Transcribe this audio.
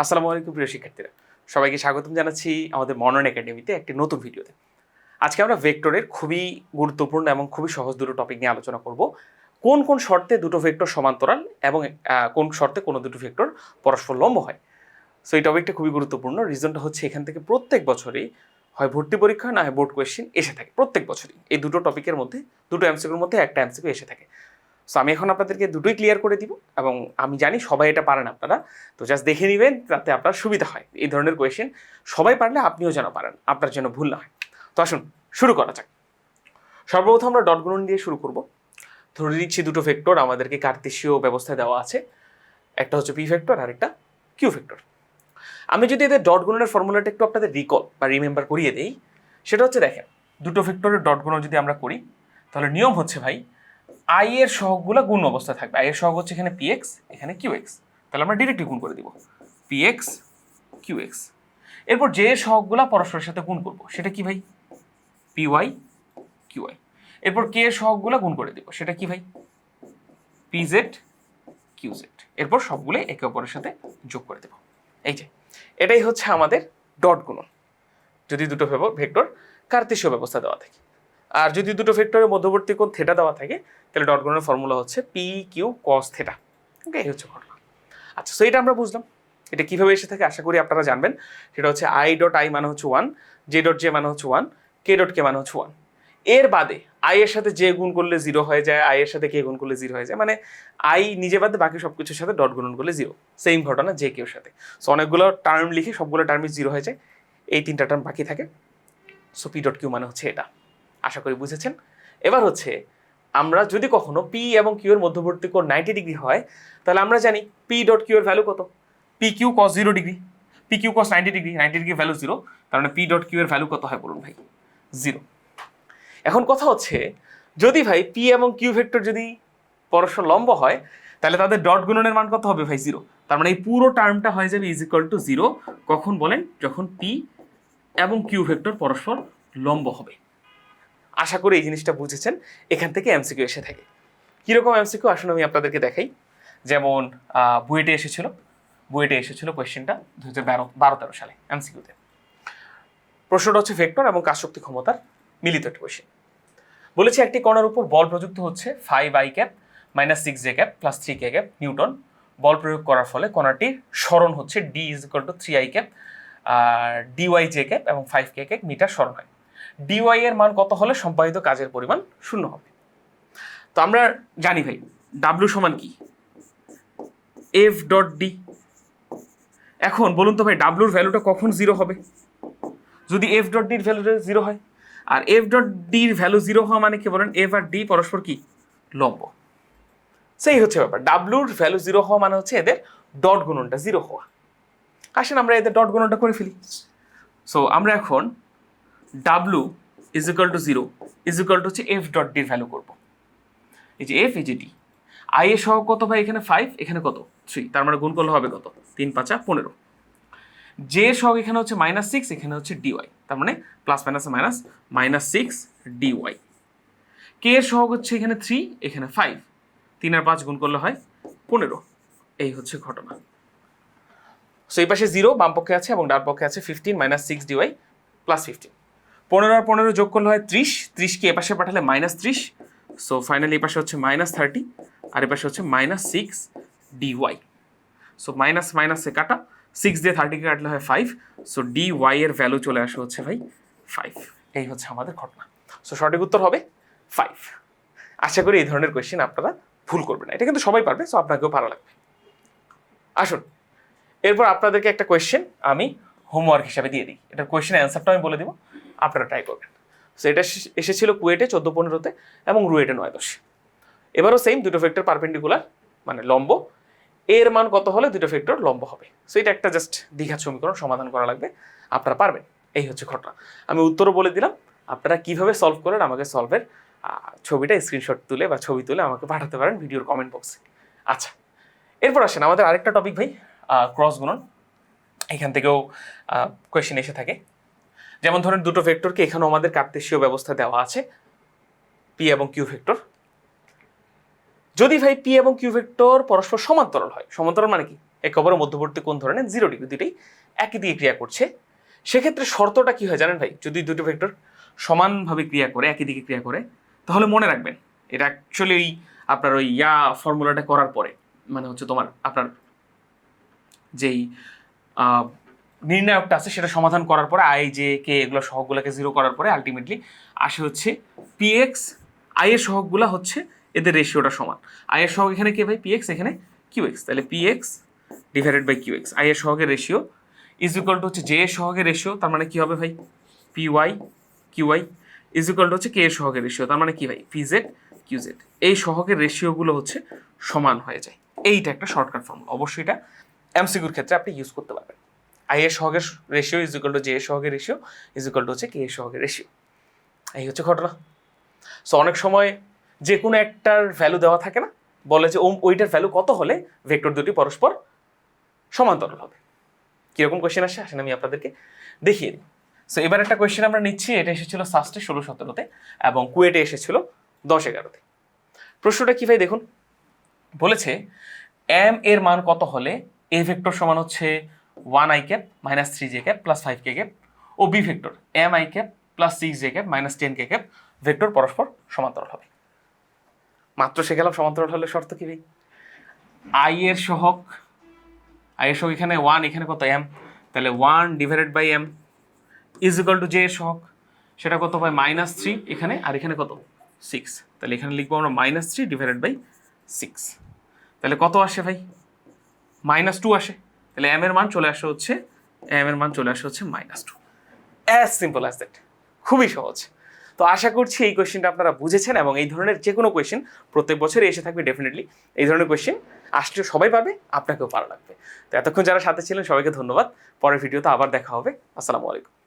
আসসালামু আলাইকুম, প্রিয় শিক্ষার্থীরা। সবাইকে স্বাগতম জানাচ্ছি আমাদের মনন একাডেমিতে একটি নতুন ভিডিওতে। আজকে আমরা ভেক্টরের খুবই গুরুত্বপূর্ণ এবং খুবই সহজ দুটো টপিক নিয়ে আলোচনা করব। কোন কোন শর্তে দুটো ভেক্টর সমান্তরাল এবং কোন শর্তে কোনো দুটো ভেক্টর পরস্পর লম্ব হয়? সো এই টপিকটা খুবই গুরুত্বপূর্ণ। রিজনটা হচ্ছে এখান থেকে প্রত্যেক বছরই হয় ভর্তি পরীক্ষা, না হয় বোর্ড কোয়েশ্চেন এসে থাকে। প্রত্যেক বছরই। এই দুটো টপিকের মধ্যে, দুটো এমসিকিউর মধ্যে একটা এমসিকিউ এসে থাকে। সো আমি এখন আপনাদেরকে দুটোই ক্লিয়ার করে দিব এবং আমি জানি সবাই এটা পারেন আপনারা। তো জাস্ট দেখে নেবেন তাতে আপনার সুবিধা হয়। এই ধরনের কোয়েশ্চেন সবাই পারলে আপনিও যেন পারেন, আপনার যেন ভুল না হয়। তো আসুন, শুরু করা যাক। সর্বপ্রথম আমরা ডট গুণন দিয়ে শুরু করব। ধরে নিচ্ছি দুটো ফ্যাক্টর আমাদেরকে কার্তেশীয় ব্যবস্থায় দেওয়া আছে। একটা হচ্ছে পি ফ্যাক্টর আর একটা কিউ ফ্যাক্টর আমি যদি এদের ডট গুণনের ফর্মুলাটা একটু আপনাদের রিকল বা রিমেম্বার করিয়ে দেই, সেটা হচ্ছে দেখেন, দুটো ফ্যাক্টরের ডট গুণন যদি আমরা করি, তাহলে নিয়ম হচ্ছে ভাই আই এর সহগগুলো গুণ অবস্থায় থাকবে। আই এর সহগ হচ্ছে এখানে পি এক্স এখানে কিউ এক্স তাহলে আমরা ডিরেক্টলি গুণ করে দিব। পি এক্স কিউ এক্স এরপর যে সহগগুলো পরস্পরের সাথে গুণ করব, সেটা কি ভাই? পি ওয়াই কিউ ওয়াই এরপর কে সহগগুলো গুণ করে দিব, সেটা কি ভাই? পি জেড কিউ জেড এরপর সবগুলো একে অপরের সাথে যোগ করে দেব। এই যে, এটাই হচ্ছে আমাদের ডট গুণন। যদি দুটো ভেক্টর কার্তেশীয় ব্যবস্থা দেওয়া থাকে। আর যদি দুটো ভেক্টরের মধ্যবর্তী কোণ থেটা দেওয়া থাকে, তাহলে ডট গুণনের ফর্মুলা হচ্ছে P Q cos theta okay এই হচ্ছে ঘটনা আচ্ছা সো এটা আমরা বুঝলাম। এটা কীভাবে এসে থাকে আশা করি আপনারা জানবেন। সেটা হচ্ছে আই ডট আই মানে হচ্ছে ওয়ান জে ডট জে মানে হচ্ছে ওয়ান কে ডট কে মানে হচ্ছে ওয়ানের বাদে আই এর সাথে যে গুণ করলে জিরো হয়ে যায় আই এর সাথে কে গুণ করলে জিরো হয়ে যায়। মানে আই নিজে বাদে বাকি সব কিছুর সাথে ডট গুণন করলে জিরো সেম ঘটনা যে কেউ সাথে। সো অনেকগুলো টার্ম লিখে সবগুলো টার্মই জিরো হয়ে যায়। এই তিনটা টার্ম বাকি থাকে। সো পি ডট কিউ মানে হচ্ছে এটা। আশা করি বুঝেছেন। এবার হচ্ছে, আমরা যদি কখনো পি এবং কিউ এর মধ্যবর্তী কোণ নাইনটি ডিগ্রি হয়, তাহলে আমরা জানি পি ডট কিউ এর ভ্যালু কত? P Q cos zero degree P Q cos ninety degree ninety degree value zero মানে পি ডট কিউ এর ভ্যালু কত হয় বলুন ভাই? জিরো এখন কথা হচ্ছে, যদি ভাই পি এবং কিউ ভেক্টর যদি পরস্পর লম্ব হয়, তাহলে তাদের ডট গুণনের মান কত হবে ভাই? জিরো তার মানে এই পুরো টার্মটা হয়ে যাবে ইজ ইকুয়াল টু জিরো কখন বলেন? যখন পি এবং কিউ ভেক্টর পরস্পর লম্ব হবে। আশা করি এই জিনিসটা বুঝেছেন, এখান থেকে এমসিকিউ এসে থাকে। কীরকম এমসিকিউ আসুন আমি আপনাদেরকে দেখাই। যেমন বুয়েটে এসেছিল। বুয়েটে এসেছিল কোয়েশ্চেনটা দু হাজার বারো বারো তেরো সালে এমসিকিউতে প্রশ্নটা হচ্ছে ভেক্টর এবং কাজশক্তি ক্ষমতার মিলিত একটা কোয়েশ্চেন বলেছি একটি কণার উপর বল প্রযুক্ত হচ্ছে five I cap minus six J cap plus three K cap newton. বল প্রয়োগ করার ফলে কণাটির স্মরণ হচ্ছে D is equal to three I cap R dy J cap এবং ফাইভ কে ক্যাপ মিটার স্মরণ হয়। ডিওয়াই এর মান কত হলে সম্পাদিত কাজের পরিমাণ শূন্য হবে? তো আমরা জানি ভাই ডাব্লু সমান কি? এফ ডট ডি এখন বলুন তো ভাই ডাব্লুর ভ্যালুটা কখন জিরো হবে? যদি এফ ডট ডির ভ্যালুটা জিরো হয়, আর এফ ডট ডির ভ্যালু জিরো হওয়া মানে কি বলেন? এফ আর ডি পরস্পর কি? লম্ব। সেই হচ্ছে ব্যাপার ডাব্লুর ভ্যালু জিরো হওয়া মানে হচ্ছে এদের ডট গুণনটা জিরো হওয়া। আসেন আমরা এদের ডট গুণনটা করে ফেলি। সো আমরা এখন W is equal to zero is equal to হচ্ছে এফ ডট ডির ভ্যালু করব। এই যে এফ এই যে ডি আই এর সহ কত ভাই? এখানে ফাইভ এখানে কত? থ্রি তার মানে গুণ করলে হবে কত? তিন, পাঁচা পনেরো। জে সহ এখানে হচ্ছে মাইনাস সিক্স এখানে হচ্ছে ডিওয়াই তার মানে plus minus minus minus six D Y কে সহগ হচ্ছে এখানে থ্রি এখানে ফাইভ তিন আর পাঁচ গুণ করলে হয় পনেরো। এই হচ্ছে ঘটনা। সো এই পাশে জিরো বাম পক্ষে আছে এবং ডান পক্ষে আছে fifteen minus six D Y plus fifteen পনেরো আর পনেরো যোগ করলে হয় ত্রিশ। ত্রিশকে এ পাশে পাঠালে মাইনাস ত্রিশ। সো ফাইনালি এই পাশে হচ্ছে মাইনাস থার্টি আর এ পাশে হচ্ছে minus six D Y so minus মাইনাসে কাটা। সিক্স দিয়ে থার্টিকে কাটলে হয় ফাইভ সো ডি ওয়াই এর ভ্যালু চলে আসে হচ্ছে ভাই ফাইভ এই হচ্ছে আমাদের ঘটনা। সো সঠিক উত্তর হবে ফাইভ আশা করি এই ধরনের কোয়েশ্চেন আপনারা ভুল করবেন না। এটা কিন্তু সবাই পারবে সো আপনাকেও ভালো লাগবে। আসুন, এরপর আপনাদেরকে একটা কোয়েশ্চেন আমি হোমওয়ার্ক হিসাবে দিয়ে দিই। এটার কোয়েশ্চেন অ্যান্সারটা আমি বলে দিব। আপনারা ট্রাই করবেন। সো এটা এসেছিল কুয়েটে চোদ্দ পনেরোতে এবং রুয়েটে নয় দশে। এবারও সেম দুটো ভেক্টর পারপেন্ডিকুলার মানে লম্ব। এর মান কত হলে দুটো ভেক্টর লম্ব হবে? সো এটা একটা জাস্ট দ্বিঘাত সমীকরণ, সমাধান করা লাগবে। আপনারা পারবেন। এই হচ্ছে ঘটনা। আমি উত্তরও বলে দিলাম। আপনারা কীভাবে সলভ করেন আমাকে সলভের ছবিটা স্ক্রিনশট তুলে বা ছবি তুলে আমাকে পাঠাতে পারেন ভিডিওর কমেন্ট বক্সে আচ্ছা এরপর আসেন। আমাদের আরেকটা টপিক ভাই ক্রস গুণন। এখান থেকেও কোয়েশ্চেন এসে থাকে। যেমন ধরেন দুটো ভেক্টরকে এখানেও আমাদের কার্তেশীয় ব্যবস্থা দেওয়া আছে পি এবং কিউ ভেক্টর। যদি ভাই পি এবং কিউ ভেক্টর পরস্পর সমান্তরাল হয়, সমান্তরাল মানে কি? একে অপরের মধ্যবর্তী কোন ধরনের জিরো ডিগ্রি দুটোই একই দিকে ক্রিয়া করছে। সেক্ষেত্রে শর্তটা কি হয় জানেন ভাই? যদি দুটো ভেক্টর সমানভাবে ক্রিয়া করে, একই দিকে ক্রিয়া করে, তাহলে মনে রাখবেন, এটা অ্যাকচুয়ালি ওই আপনার ওই ইয়া ফর্মুলাটা করার পরে মানে হচ্ছে তোমার আপনার যেই নির্ণায়কটা আছে, সেটা সমাধান করার পরে আই জে কে এগুলো সহগগুলোকে জিরো করার পরে আলটিমেটলি আসে হচ্ছে পিএক্স আই এর সহগগুলো হচ্ছে এদের রেশিওটা সমান। আই এর সহগ এখানে কে ভাই? পিএক্স এখানে কিউ এক্স তাহলে P X divided by Q X I এর সহগের রেশিও ইজ ইকুয়াল টু হচ্ছে জে এর সহগের রেশিও তার মানে কি হবে ভাই? P Y Q Y is equal to হচ্ছে কে এর সহগের রেশিও তার মানে কি ভাই? পি জেড কিউ জেড এই সহগের রেশিওগুলো হচ্ছে সমান হয়ে যায়। এইটা একটা শর্টকাট ফর্ম অবশ্যই এটা এমসিকিউর ক্ষেত্রে আপনি ইউজ করতে পারবেন। আই এর সহগের ratio is equal to J এর সহগের রেশিও ইজ ইকুয়াল টু হচ্ছে কে এর সহগের রেশিও এই হচ্ছে ঘটনা। সো অনেক সময় যে কোনো একটার ভ্যালু দেওয়া থাকে না, বলে যে ওইটার ভ্যালু কত হলে ভেক্টর দুটি পরস্পর সমান্তরাল হবে। কীরকম কোয়েশ্চেন আসে? আসেন আমি আপনাদেরকে দেখিয়ে দিই। সো এবার একটা কোয়েশ্চেন আমরা নিচ্ছি, এটা এসেছিল সাস্টে ষোলো সতেরোতে এবং কুয়েটে এসেছিল দশ এগারোতে। প্রশ্নটা কি ভাই, দেখুন। বলেছে এম এর মান কত হলে এ ভেক্টর সমান হচ্ছে one I cap minus three J cap plus five K cap O B vector M I cap plus six J cap minus ten K cap vector পরস্পর সমান্তরাল হবে। মাত্র শিখেলাম সমান্তরাল হলে শর্ত কি ভাই? আই এর সহক আই এর সহক এখানে ওয়ান এখানে কত এম তাহলে one divided by M is equal to J এর সহক সেটা কত পাই? মাইনাস থ্রি এখানে আর এখানে কত? সিক্স তাহলে এখানে লিখব আমরা minus three divided by six তাহলে কত আসে ভাই? মাইনাস টু আসে। তাহলে এম এর মান চলে আসে হচ্ছে এম এর মান চলে আসে হচ্ছে minus two as simple as that খুবই সহজ। তো আশা করছি এই কোয়েশ্চেনটা আপনারা বুঝেছেন এবং এই ধরনের যে কোনো কোয়েশ্চেন প্রত্যেক বছরই এসে থাকবে ডেফিনেটলি এই ধরনের কোয়েশ্চেন আসলে সবাই পাবে, আপনাকেও ভালো লাগবে। তো এতক্ষণ যারা সাথে ছিলেন, সবাইকে ধন্যবাদ। পরের ভিডিওতে আবার দেখা হবে। আসসালামু আলাইকুম।